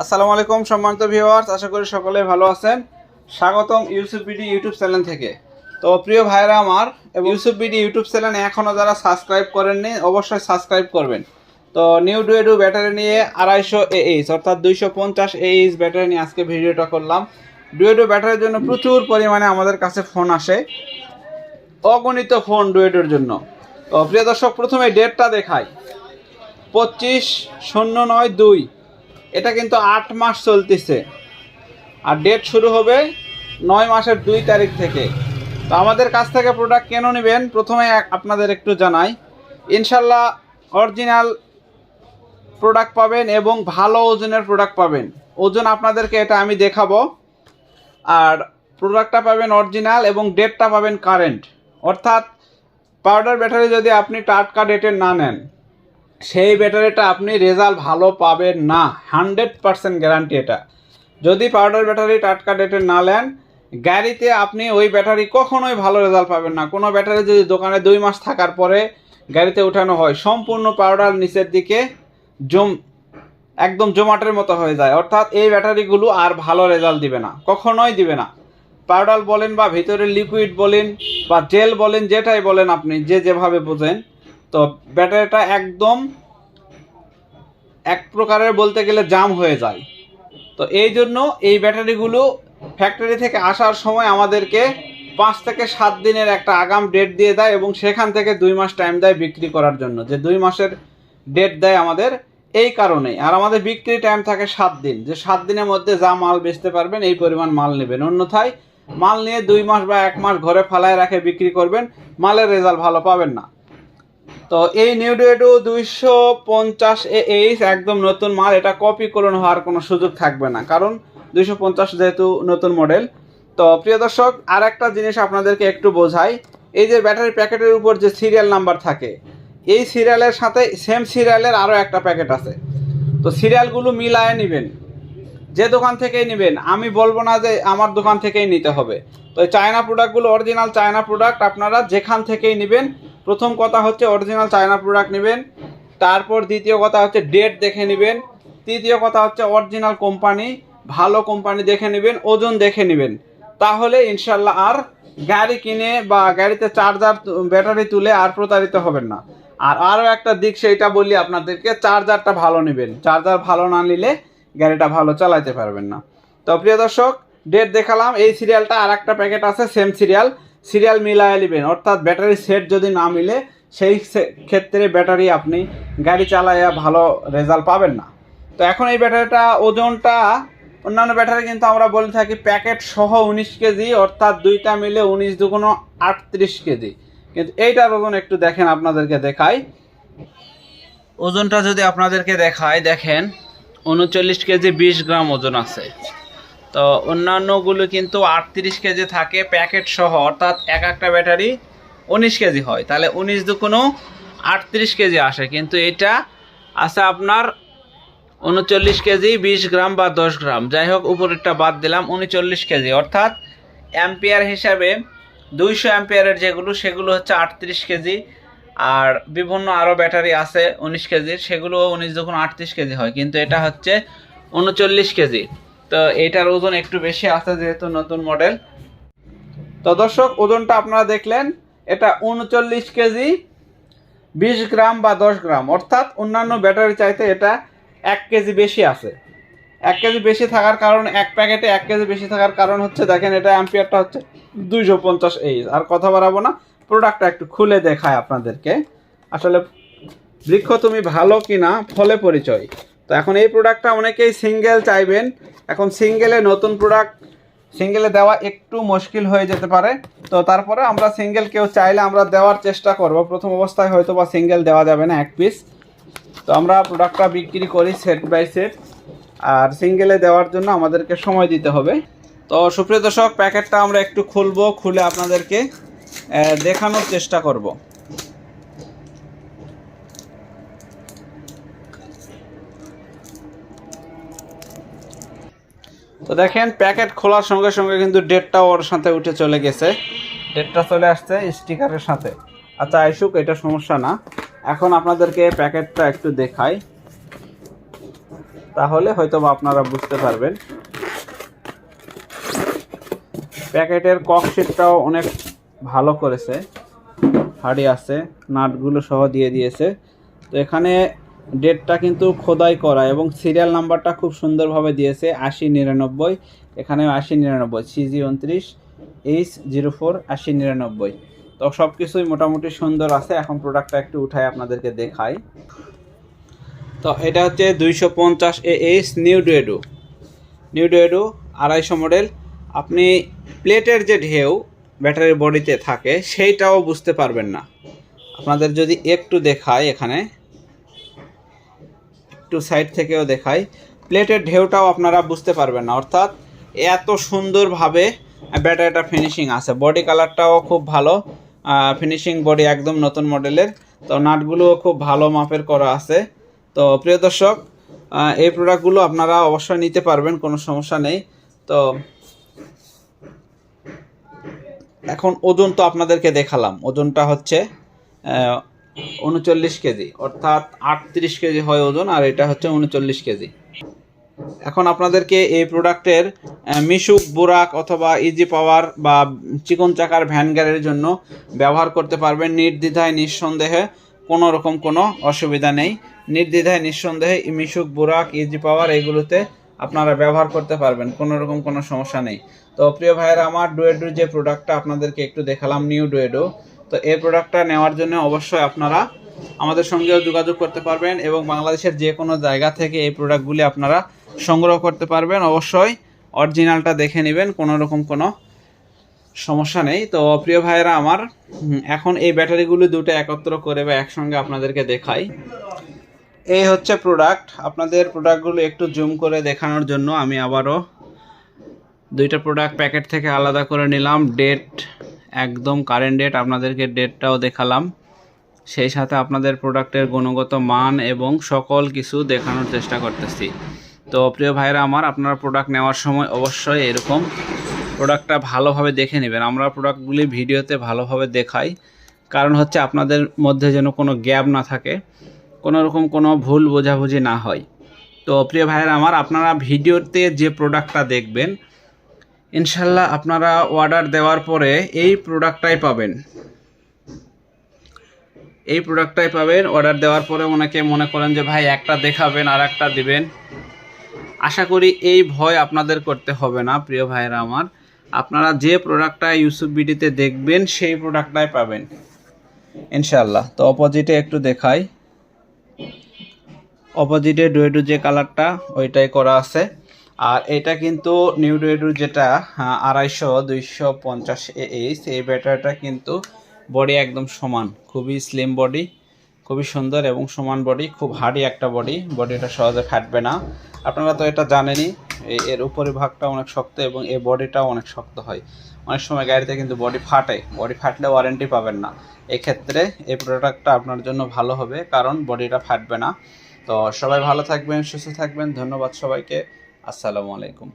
আসসালামু আলাইকুম সম্মানিত ভিউয়ার্স, আশা করি সকলে ভালো আছেন। স্বাগতম ইউসুফ বিডি ইউটিউব চ্যানেল থেকে। তো প্রিয় ভাইরা আমার ইউসুফ বিডি ইউটিউব চ্যানেল এখনও যারা সাবস্ক্রাইব করেননি, অবশ্যই সাবস্ক্রাইব করবেন। তো নিউ ডুয়েডু ব্যাটারি নিয়ে আড়াইশো এইচ অর্থাৎ দুইশো পঞ্চাশ এইচ ব্যাটারি নিয়ে আজকে ভিডিওটা করলাম। ডুয়েডু ব্যাটারির জন্য প্রচুর পরিমাণে আমাদের কাছে ফোন আসে। অগণিত ফোন ডুয়েডোর জন্য। তো প্রিয় দর্শক, প্রথমে ডেটটা দেখাই। পঁচিশ শূন্য নয় দুই। এটা কিন্তু আট মাস চলতেছে। আর ডেট শুরু হবে নয় মাসের দুই তারিখ থেকে। তো আমাদের কাছ থেকে প্রোডাক্ট কেন নেবেন? প্রথমে আপনাদের একটু জানাই। ইনশাল্লাহ অরিজিনাল প্রোডাক্ট পাবেন এবং ভালো ওজনের প্রোডাক্ট পাবেন। ওজন আপনাদেরকে এটা আমি দেখাবো। আর প্রোডাক্টটা পাবেন অরিজিনাল এবং ডেটটা পাবেন কারেন্ট অর্থাৎ পাউডার ব্যাটারি যদি আপনি টাটকা ডেটের না নেন। সেই ব্যাটারিটা আপনি রেজাল্ট ভালো পাবেন না। হান্ড্রেড পারসেন্ট গ্যারান্টি এটা। যদি পাউডার ব্যাটারি টাটকা ডেটের না নেন, গাড়িতে আপনি ওই ব্যাটারি কখনোই ভালো রেজাল্ট পাবেন না। কোনো ব্যাটারি যদি দোকানে দুই মাস থাকার পরে গাড়িতে উঠানো হয়, সম্পূর্ণ পাউডার নিচের দিকে জম, একদম জমাটের মতো হয়ে যায়। অর্থাৎ এই ব্যাটারিগুলো আর ভালো রেজাল্ট দিবে না। কখনোই দিবে না। পাউডার বলেন বা ভিতরে লিকুইড বলেন বা জেল বলেন, যেটাই বলেন আপনি, যে যেভাবে বোঝেন তো ব্যাটারিটা একদম এক প্রকারের বলতে গেলে জাম হয়ে যায়। তো এই জন্য এই ব্যাটারিগুলো ফ্যাক্টরি থেকে আসার সময় আমাদেরকে পাঁচ থেকে সাত দিনের একটা আগাম ডেট দিয়ে দেয় এবং সেখান থেকে দুই মাস টাইম দেয় বিক্রি করার জন্য। যে দুই মাসের ডেট দেয় আমাদের এই কারণেই। আর আমাদের বিক্রি টাইম থাকে সাত দিন। যে সাত দিনের মধ্যে যা মাল বেচতে পারবেন, এই পরিমাণ মাল নেবেন। অন্যথায় মাল নিয়ে দুই মাস বা এক মাস ঘরে ফালায় রাখে বিক্রি করবেন, মালের রেজাল্ট ভালো পাবেন না। তো এই নিউ ডুয়েটো দুইশো পঞ্চাশ এইচ একদম নতুন মাল, এটা কপি করুন হওয়ার কোনো সুযোগ থাকবে না। কারণ দুইশো পঞ্চাশ যেহেতু নতুন মডেল তো প্রিয় দর্শক আর একটা জিনিস আপনাদেরকে একটু বোঝাই। এই যে ব্যাটারি প্যাকেটের উপর যে সিরিয়াল নাম্বার থাকে, এই সিরিয়ালের সাথে সেম সিরিয়ালের আরও একটা প্যাকেট আছে। তো সিরিয়ালগুলো মিলায় নেবেন। যে দোকান থেকেই নেবেন। আমি বলব না যে আমার দোকান থেকেই নিতে হবে। তো চায়না প্রোডাক্টগুলো অরিজিনাল চায়না প্রোডাক্ট আপনারা যেখান থেকেই নেবেন প্রথম কথা হচ্ছে অরিজিনাল চায়না প্রোডাক্ট নেবেন, তারপর দ্বিতীয় কথা হচ্ছে ডেট দেখে নেবেন, তৃতীয় কথা হচ্ছে অরিজিনাল কোম্পানি ভালো কোম্পানি দেখে নেবেন, ওজন দেখে নেবেন। তাহলে ইনশাল্লাহ আর গাড়ি কিনে বা গাড়িতে চার্জার ব্যাটারি তুলে আর প্রতারিত হবেন না। আর আরও একটা দিক সেইটা বলি আপনাদেরকে চার্জারটা ভালো নেবেন। চার্জার ভালো না নিলে গাড়িটা ভালো চালাতে পারবেন না। তো প্রিয় দর্শক ডেট দেখালাম, এই সিরিয়ালটা আর একটা প্যাকেট আছে সেম সিরিয়াল সিরিয়াল মিলায় নেবেন। অর্থাৎ ব্যাটারি সেট যদি না মিলে, সেই ক্ষেত্রে ব্যাটারি আপনি গাড়ি চালাইয়া ভালো রেজাল্ট পাবেন না। তো এখন এই ব্যাটারিটা ওজনটা, অন্যান্য ব্যাটারি কিন্তু আমরা বলে থাকি প্যাকেট সহ উনিশ কেজি, অর্থাৎ দুইটা মিলে উনিশ দুগুণ আটত্রিশ কেজি। কিন্তু এইটার ওজন একটু দেখেন, আপনাদেরকে দেখাই। ওজনটা যদি আপনাদেরকে দেখায় দেখেন, উনচল্লিশ কেজি বিশ গ্রাম ওজন আছে। তো অন্যান্যগুলো কিন্তু আটত্রিশ কেজি থাকে প্যাকেট সহ, অর্থাৎ এক একটা ব্যাটারি উনিশ কেজি হয়। তাহলে উনিশ দুকোনো আটত্রিশ কেজি আসে। কিন্তু এটা আছে আপনার উনচল্লিশ কেজি, বিশ গ্রাম বা দশ গ্রাম। যাই হোক, উপরেরটা বাদ দিলাম, উনচল্লিশ কেজি। অর্থাৎ অ্যাম্পিয়ার হিসাবে দুইশো অ্যাম্পিয়ারের যেগুলো, সেগুলো হচ্ছে আটত্রিশ কেজি। আর বিভিন্ন আরও ব্যাটারি আছে উনিশ কেজির সেগুলো উনিশ যখন আটত্রিশ কেজি হয়। কিন্তু এটা হচ্ছে উনচল্লিশ কেজি। তো এটার ওজন একটু বেশি আছে যেহেতু নতুন মডেল। তো দর্শক, ওজনটা আপনারা দেখলেন, এটা উনচল্লিশ কেজি, বিশ গ্রাম বা দশ গ্রাম। অর্থাৎ অন্যান্য ব্যাটারি চাইতে এটা এক কেজি বেশি আছে। এক কেজি বেশি থাকার কারণ, এক প্যাকেটে এক কেজি বেশি থাকার কারণ হচ্ছে, দেখেন এটা অ্যাম্পিয়ারটা হচ্ছে দুইশো পঞ্চাশ এইচ আর কথা বাড়াবো না, প্রোডাক্টটা একটু খুলে দেখায় আপনাদেরকে। আসলে বৃক্ষ তুমি ভালো কিনা, ফলে পরিচয়। তো এখন এই প্রোডাক্টটা অনেকেই সিঙ্গেল চাইবেন। এখন সিঙ্গেলে নতুন প্রোডাক্ট সিঙ্গেলে দেওয়া একটু মুশকিল হয়ে যেতে পারে। তো তারপরে আমরা সিঙ্গেল কেউ চাইলে আমরা দেওয়ার চেষ্টা করব। প্রথম অবস্থায় হয়তো বা সিঙ্গেল দেওয়া যাবে না এক পিস তো আমরা প্রোডাক্টটা বিক্রি করি সেট বাই সেট আর সিঙ্গেলে দেওয়ার জন্য আমাদেরকে সময় দিতে হবে। তো সুপ্রিয় দর্শক, প্যাকেটটা আমরা একটু খুলবো, খুলে আপনাদেরকে দেখানোর চেষ্টা করব। তো দেখেন, প্যাকেট খোলার সঙ্গে সঙ্গে কিন্তু ডেটটা ওর সাথে উঠে চলে গেছে। ডেটটা চলে আসছে স্টিকারের সাথে। আচ্ছা আইসুক, এটা সমস্যা না। এখন আপনাদেরকে প্যাকেটটা একটু দেখাই। তাহলে হয়তো আপনারা বুঝতে পারবেন। প্যাকেটের ককশিটটাও অনেক ভালো করেছে। হাড়ি আছে, নাটগুলো সহ দিয়ে দিয়েছে। তো এখানে ডেটটা কিন্তু খোদাই করা এবং সিরিয়াল নাম্বারটা খুব সুন্দরভাবে দিয়েছে আশি নিরানব্বই। এখানে আশি নিরানব্বই সিজি উনত্রিশ এইচ জিরো ফোর আশি নিরানব্বই। তো সব কিছুই মোটামুটি সুন্দর আছে। এখন প্রোডাক্টটা একটু উঠাই আপনাদেরকে দেখাই। তো এটা হচ্ছে দুইশো পঞ্চাশ এ এইচ নিউ ডুয়েডো নিউ ডুয়েডো আড়াইশো মডেল আপনি প্লেটের যে ঢেউ ব্যাটারির বডিতে থাকে, সেইটাও বুঝতে পারবেন না। আপনাদের যদি একটু দেখায় এখানে। একটু সাইড থেকেও দেখাই। প্লেটের ঢেউটাও আপনারা বুঝতে পারবেন না, অর্থাৎ এত সুন্দরভাবে ব্যাটারিটা ফিনিশিং আছে। বডি কালারটাও খুব ভালো ফিনিশিং বডি একদম নতুন মডেলের তো নাটগুলোও খুব ভালো মাপের করা আছে। তো প্রিয় দর্শক এই প্রোডাক্টগুলো আপনারা অবশ্যই নিতে পারবেন, কোনো সমস্যা নেই। তো এখন ওজন তো আপনাদেরকে দেখালাম। ওজনটা হচ্ছে উনচল্লিশ কেজি, অর্থাৎ আটত্রিশ কেজি হয় ওজন আর এটা হচ্ছে উনচল্লিশ কেজি। এখন আপনাদেরকে এই প্রোডাক্টের মিশুক, বুরাক অথবা ইজি পাওয়ার বা চিকন চাকার ভ্যান গাড়ির জন্য ব্যবহার করতে পারবেন নির্দ্বিধায়, নিঃসন্দেহে কোনো রকম কোনো অসুবিধা নেই। নির্দ্বিধায়, নিঃসন্দেহে মিশুক, বুরাক ইজি পাওয়ার এগুলোতে আপনারা ব্যবহার করতে পারবেন, কোনো রকম কোনো সমস্যা নেই। তো প্রিয় ভাইয়েরা, আমার ডুয়েডোর যে প্রোডাক্টটা আপনাদেরকে একটু দেখালাম নিউ ডুয়েডো তো এই প্রোডাক্টটা নেওয়ার জন্য অবশ্যই আপনারা আমাদের সঙ্গেও যোগাযোগ করতে পারবেন এবং বাংলাদেশের যে কোনো জায়গা থেকে এই প্রোডাক্টগুলি আপনারা সংগ্রহ করতে পারবেন। অবশ্যই অরিজিনালটা দেখে নেবেন, কোনো রকম কোনো সমস্যা নেই। তো প্রিয় ভাইয়েরা, আমার এখন এই ব্যাটারিগুলি দুটো একত্র করে বা একসঙ্গে আপনাদেরকে দেখাই। এই হচ্ছে প্রোডাক্ট আপনাদের প্রোডাক্টগুলো একটু জুম করে দেখানোর জন্য আমি আবারও দুইটা প্রোডাক্ট প্যাকেট থেকে আলাদা করে নিলাম। ডেট একদম কারেন্ট ডেট আপনাদেরকে ডেটটাও দেখালাম। সেই সাথে আপনাদের প্রোডাক্টের গুণগত মান এবং সকল কিছু দেখানোর চেষ্টা করতেছি। তো প্রিয় ভাইরা আমার, আপনারা প্রোডাক্ট নেওয়ার সময় অবশ্যই এরকম প্রোডাক্টটা ভালোভাবে দেখে নেবেন। আমরা প্রোডাক্টগুলি ভিডিওতে ভালোভাবে দেখাই। কারণ হচ্ছে আপনাদের মধ্যে যেন কোনো গ্যাপ না থাকে, কোনো রকম কোনো ভুল বোঝাবুঝি না হয়। তো প্রিয় ভাইয়েরা আমার, আপনারা ভিডিওতে যে প্রোডাক্টটা দেখবেন ইনশাল্লাহ আপনারা অর্ডার দেওয়ার পরে এই প্রোডাক্টটাই পাবেন। এই প্রোডাক্টটাই পাবেন অর্ডার দেওয়ার পরে অনেকে মনে করেন যে, ভাই, একটা দেখাবেন আর একটা দিবেন। আশা করি এই ভয় আপনাদের করতে হবে না, প্রিয় ভাইয়েরা আমার। আপনারা যে প্রোডাক্টটা ইউসুফ বিডিতে দেখবেন, সেই প্রোডাক্টটাই পাবেন। ইনশাল্লাহ। তো অপোজিটে একটু দেখাই। অপোজিটে ডুয়েডু যে কালারটা ওইটাই করা আছে। আর এটা কিন্তু নিউ ডুয়েডুর যেটা আড়াইশো দুইশো পঞ্চাশ এইচ এই ব্যাটারিটা কিন্তু বডি একদম সমান, খুবই স্লিম বডি খুবই সুন্দর এবং সমান বডি খুব হার্ডি একটা বডি বডিটা সহজে ফাটবে না। আপনারা তো এটা জানেনই এর উপরি ভাগটা অনেক শক্ত এবং এই বডিটাও অনেক শক্ত হয়। অনেক সময় গাড়িতে কিন্তু বডি ফাটে বডি ফাটলে ওয়ারেন্টি পাবেন না। এক্ষেত্রে এই প্রোডাক্টটা আপনার জন্য ভালো হবে, কারণ বডিটা ফাটবে না। তো সবাই ভালো থাকবেন, সুস্থ থাকবেন, ধন্যবাদ সবাইকে। আসসালামু আলাইকুম।